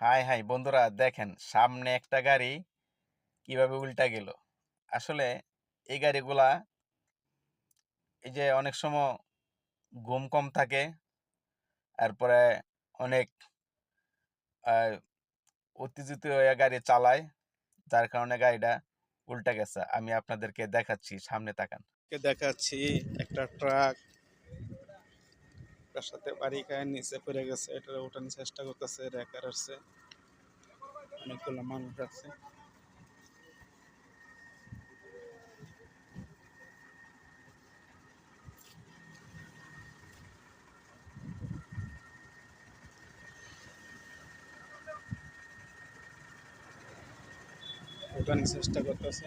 High high, বন্ধুরা দেখেন সামনে একটা গাড়ি কীভাবে উল্টা গেল। আসলে এই গাড়িগুলা এই যে অনেক সময় ঘুম কম থাকে, তারপরে অনেক উত্তেজিত হয়ে গাড়ি চালায়, যার কারণে গাড়িটা উল্টা গেছে। আমি আপনাদেরকে দেখাচ্ছি, সামনে তাকান। দেখাচ্ছি, একটা ট্রাক। তার সাথে বাড়ি খায়, নিচে পড়ে গেছে এটা ওঠানোর চেষ্টা করতেছে রেকার আসছে অনেকগুলো মানুষ আছে। ওঠানোর চেষ্টা করতেছে।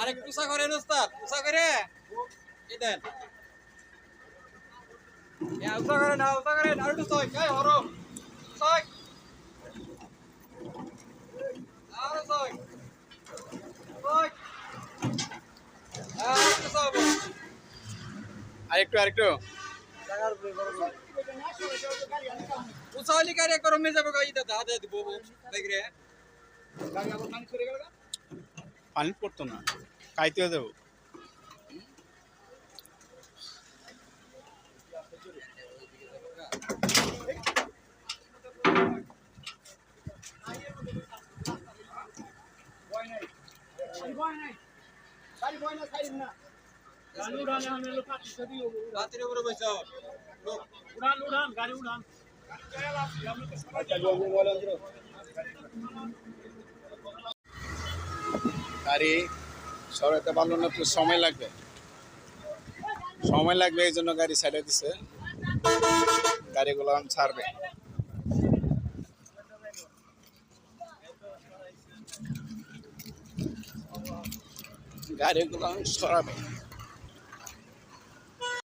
আরে কুসা করে উস্তাদ কুসা করে। এই দেন। Ya, usa করে না উসা করে আর একটু সই কাই হরো সই আর একটু সই আরেকটু আরেকটু কারে করমে কই দাদা হাতে দিব দেখরে পানি পড়তো না খাইতেও দেবো। রাতের উপরে বসে লোক গাড়ি সরাতে পারল না তো সময় লাগবে। সময় লাগবে এই জন্য গাড়ি সাইডে দিছে। গাড়িগুলো ছাড়বে। গাড়িগুলো সরাবে।